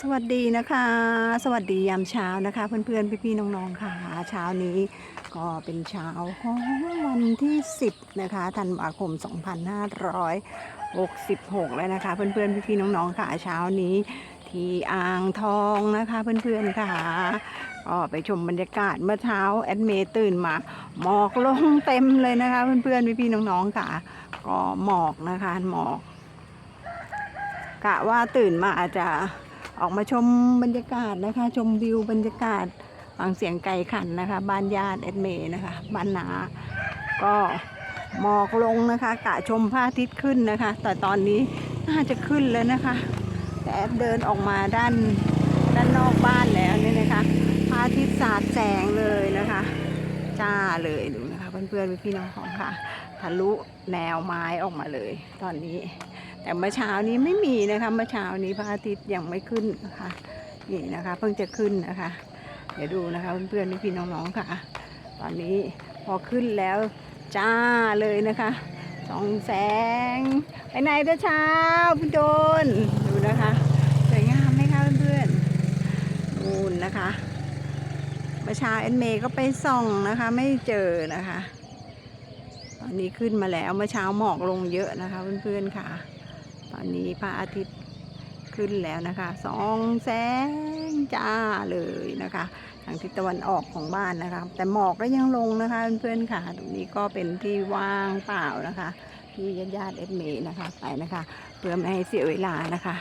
สวัสดีนะคะ สวัสดียามเช้านะคะ เพื่อนๆ พี่ๆ น้องๆ ค่ะ เช้านี้ก็เป็นเช้าของวันที่ 10 นะคะธันวาคม 2566 แล้วนะคะ เพื่อนๆ พี่ๆ น้องๆ ค่ะ เช้านี้ที่อ่างทองนะคะเพื่อนๆ ค่ะก็ไปชมบรรยากาศเมื่อเช้าแอดเมย์ตื่นมา หมอกลงเต็มเลยนะคะ เพื่อนๆ พี่ๆ น้องๆ ค่ะ ก็หมอกนะคะหมอกกะว่าตื่นมาอาจจะ ออกมาชมบรรยากาศนะคะ ชมวิวบรรยากาศฟังเสียงไก่ขันนะคะ บ้านญาติเอ็ดเมย์นะคะ บ้านนา ก็หมอกลงนะคะ กะชมพระอาทิตย์ขึ้นนะคะ แต่ตอนนี้น่าจะขึ้นแล้วนะคะแต่แอดเดินออกมาด้านด้านนอกบ้านแล้วเนี่ยนะคะพระอาทิตย์สาดแสงเลยนะคะ จ้าเลยดูนะคะเพื่อนๆพี่น้องๆค่ะ ทะลุแนวไม้ออกมาเลย ตอนนี้ แต่เมื่อเช้านี้ไม่มีนะคะเมื่อเช้านี้พระอาทิตย์ยังไม่ขึ้นนะคะนี่นะคะ เพิ่งจะขึ้นนะคะ เดี๋ยวดูนะคะเพื่อนๆพี่น้องๆค่ะ ตอนนี้พอขึ้นแล้วจ้าเลยนะคะสองแสง ไปไหนแต่เช้าพี่โดนดูนะคะสวยงามไหมคะเพื่อนๆนูนนะคะเมื่อเช้าเอ็นเมย์ก็ไปส่องนะคะ ไม่เจอนะคะ ตอนนี้ขึ้นมาแล้วเมื่อเช้าหมอกลงเยอะนะคะเพื่อนๆค่ะ ตอนนี้พระอาทิตย์ขึ้นแล้วนะคะสองแสงจ้าเลยนะคะ ทางทิศตะวันออกของบ้านนะคะ แต่หมอกก็ยังลงนะคะเพื่อนๆค่ะ ตรงนี้ก็เป็นที่ว่างเปล่านะคะที่ญาติญาติเอ็ดเมย์นะคะไปนะคะ เพื่อไม่ให้เสียเวลานะคะ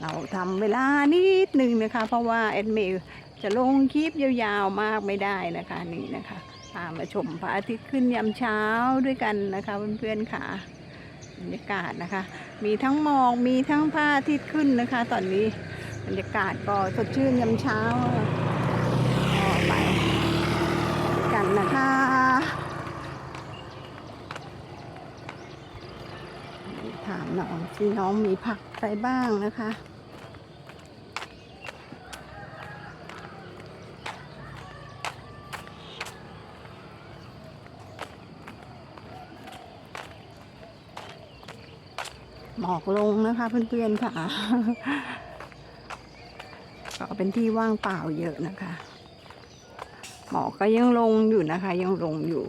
เราทำเวลานิดนึงนะคะ เพราะว่าเอ็ดเมย์จะลงคลิปยาวๆมากไม่ได้นะคะนี่นะคะพามาชมพระอาทิตย์ขึ้นยามเช้าด้วยกันนะคะเพื่อนๆค่ะบรรยากาศนะคะ มีทั้งหมอกมีทั้งผ้าทิตขึ้นนะคะ ตอนนี้บรรยากาศก็สดชื่นยามเช้าก็ไปกันนะคะถามน้องที่น้องมีผักอะไรบ้างนะคะ หมอกลงนะคะเพื่อนๆค่ะ ก็เป็นที่ว่างเปล่าเยอะนะคะ หมอกก็ยังลงอยู่นะคะ ยังลงอยู่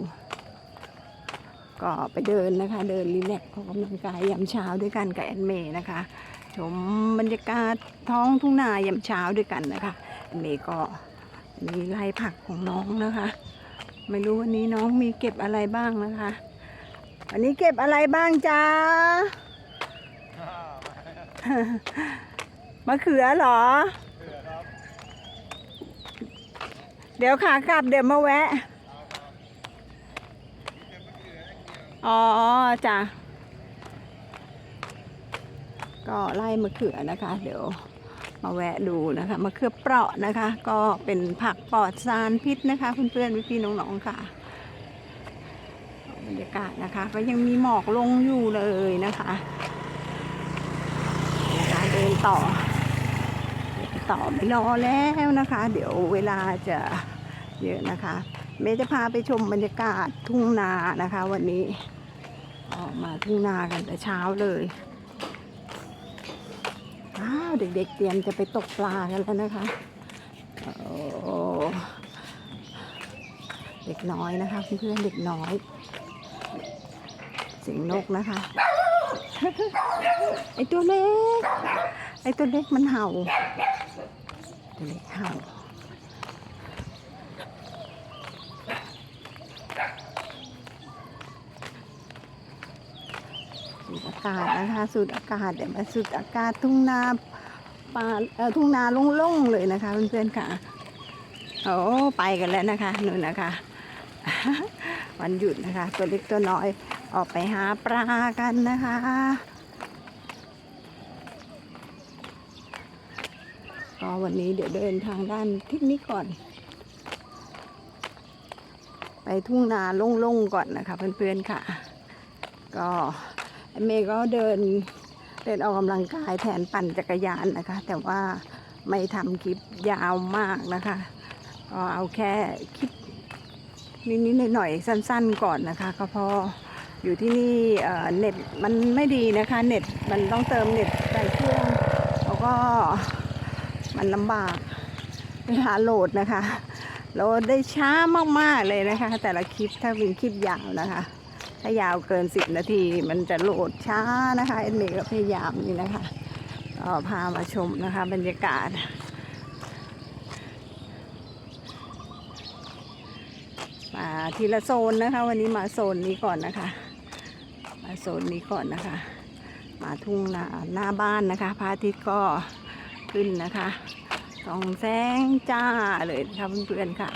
ก็ไปเดินนะคะ เดินรีแลกซ์ออกกำลังกายยามเช้าด้วยกันกับแอนเมย์นะคะ ชมบรรยากาศท้องทุ่งนายามเช้าด้วยกันนะคะแอนเมย์ก็มีไร่ผักของน้องนะคะ ไม่รู้วันนี้น้องมีเก็บอะไรบ้างนะคะวันนี้เก็บอะไรบ้างจ้า มะเขือเหรอ เดี๋ยวขากลับเดี๋ยวมาแวะ อ๋อจ้ะ ก็ไล่มะเขือนะคะ เดี๋ยวมาแวะดูนะคะมะเขือเปราะนะคะ ก็เป็นผักปลอดสารพิษนะคะเพื่อนๆพี่ๆน้องๆค่ะบรรยากาศนะคะ ก็ยังมีหมอกลงอยู่เลยนะคะนะคะเดิน ต่อ ต่อไม่รอแล้วนะคะ เดี๋ยวเวลาจะเยอะนะคะ เมย์จะพาไปชมบรรยากาศทุ่งนานะคะ วันนี้ออกมาทุ่งนากันแต่เช้าเลยอ้าวเด็กๆเตรียมจะไปตกปลากันแล้วนะคะเด็กน้อยนะคะเพื่อนๆเด็กน้อยเสียงนกนะคะไอตัวเล็ก ไอ้ตัวเล็กมันเห่า ตัวเล็กเห่า สูดอากาศนะคะ สูดอากาศเดี๋ยวมาสูดอากาศทุ่งนาป่าเอ่อทุ่งนาโล่งๆเลยนะคะเพื่อนๆค่ะ โอ้ไปกันแล้วนะคะนู่นนะคะ วันหยุดนะคะ ตัวเล็กตัวน้อยออกไปหาปลากันนะคะ ก็วันนี้เดี๋ยวเดินทางด้านทิศนี้ก่อน ไปทุ่งนาโล่งๆก่อนนะคะเพื่อนๆค่ะ ก็เมย์ก็เดินเดินออกกำลังกายแทนปั่นจักรยานนะคะ แต่ว่าไม่ทำคลิปยาวมากนะคะ ก็เอาแค่คลิปนิดๆหน่อยๆสั้นๆก่อนนะคะ ก็พออยู่ที่นี่เน็ตมันไม่ดีนะคะ เน็ตมันต้องเติมเน็ตใส่เครื่องแล้วก็ มันลำบากเวลาโหลดนะคะโหลดได้ช้ามากๆเลยนะคะ แต่ละคลิปถ้าเป็นคลิปยาวนะคะ ถ้ายาวเกิน10นาที มันจะโหลดช้านะคะเอ็นเมก็พยายามนี่นะคะก็พามาชมนะคะ บรรยากาศมาทีละโซนนะคะ วันนี้มาโซนนี้ก่อนนะคะ มาโซนนี้ก่อนนะคะ มาทุ่งนาหน้าบ้านนะคะพระอาทิตย์ก็ ขึ้นนะคะส่องแสงจ้าเลยนะคะเพื่อนๆค่ะ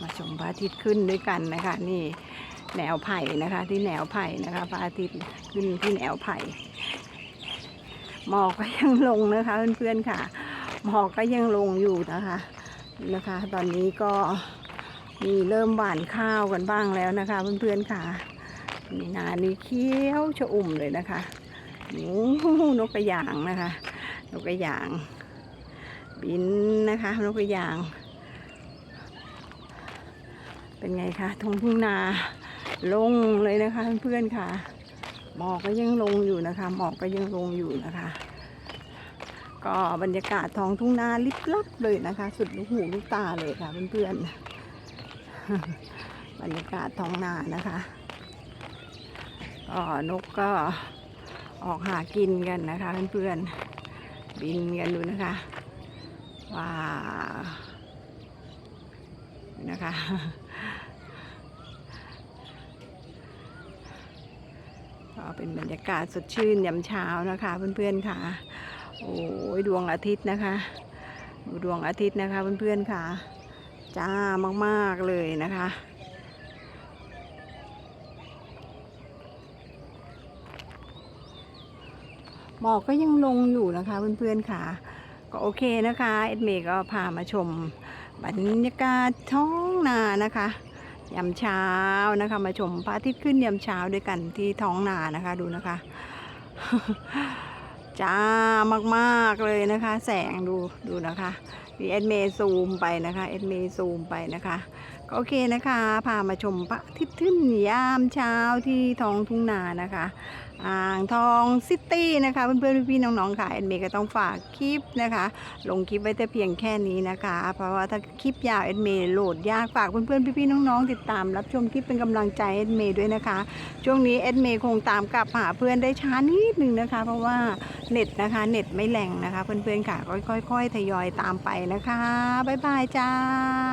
มาชมพระอาทิตย์ขึ้นด้วยกันนะคะ นี่แนวไผ่นะคะ ที่แนวไผ่นะคะพระอาทิตย์ขึ้นที่แนวไผ่หมอกก็ยังลงนะคะเพื่อนๆค่ะ หมอกก็ยังลงอยู่นะคะนะคะ ตอนนี้ก็มีเริ่มหว่านข้าวกันบ้างแล้วนะคะเพื่อนๆค่ะนี่นานี่เขียวชอุ่มเลยนะคะ โอ้นกกระยางนะคะ นกกระยาง บินนะคะ นกกระยาง เป็นไงคะทงทุ่งนาลงเลยนะคะเพื่อนๆค่ะ หมอกก็ยังลงอยู่นะคะ หมอกก็ยังลงอยู่นะคะ ก็บรรยากาศท้องทุ่งนาลิบลับเลยนะคะ สุดลูกหูลูกตาเลยค่ะเพื่อนๆ บรรยากาศท้องนานะคะก็นกก็ ออกหากินกันนะคะเพื่อนๆบินกันดูนะคะว้าวนะคะก็เป็นบรรยากาศสดชื่นยามเช้านะคะเพื่อนๆค่ะ โอ้ยดวงอาทิตย์นะคะดูดวงอาทิตย์นะคะเพื่อนๆค่ะ จ้ามากๆเลยนะคะ หมอกก็ยังลงอยู่นะคะเพื่อนๆค่ะ ก็โอเคนะคะเอ็ดเมย์ก็พามาชมบรรยากาศท้องนานะคะยามเช้านะคะ มาชมพระอาทิตย์ขึ้นยามเช้าด้วยกันที่ท้องนานะคะดูนะคะจ้ามากๆเลยนะคะ แสงดูดูนะคะดีเอ็ดเมซูมไปนะคะเอ็ดเมซูมไปนะคะก็โอเคนะคะ พามาชมพระอาทิตย์ขึ้นยามเช้าที่ท้องทุ่งนานะคะ อ่างทองซิตี้นะคะเพื่อนๆพี่ๆน้องๆค่ะเอ็นเมย์ก็ต้องฝากคลิปนะคะ ลงคลิปไว้แต่เพียงแค่นี้นะคะ เพราะว่าถ้าคลิปยาวเอ็นเมย์โหลดยากฝากเพื่อนๆพี่ๆน้องๆติดตาม รับชมคลิปเป็นกำลังใจเอ็นเมย์ด้วยนะคะ ช่วงนี้เอ็นเมย์คงตามกลับหาเพื่อนได้ช้านิดนึงนะคะ เพราะว่าเน็ตนะคะ เน็ตไม่แรงนะคะ เพื่อนๆค่ะค่อยๆทยอยตามไปนะคะบ๊ายบายจ้า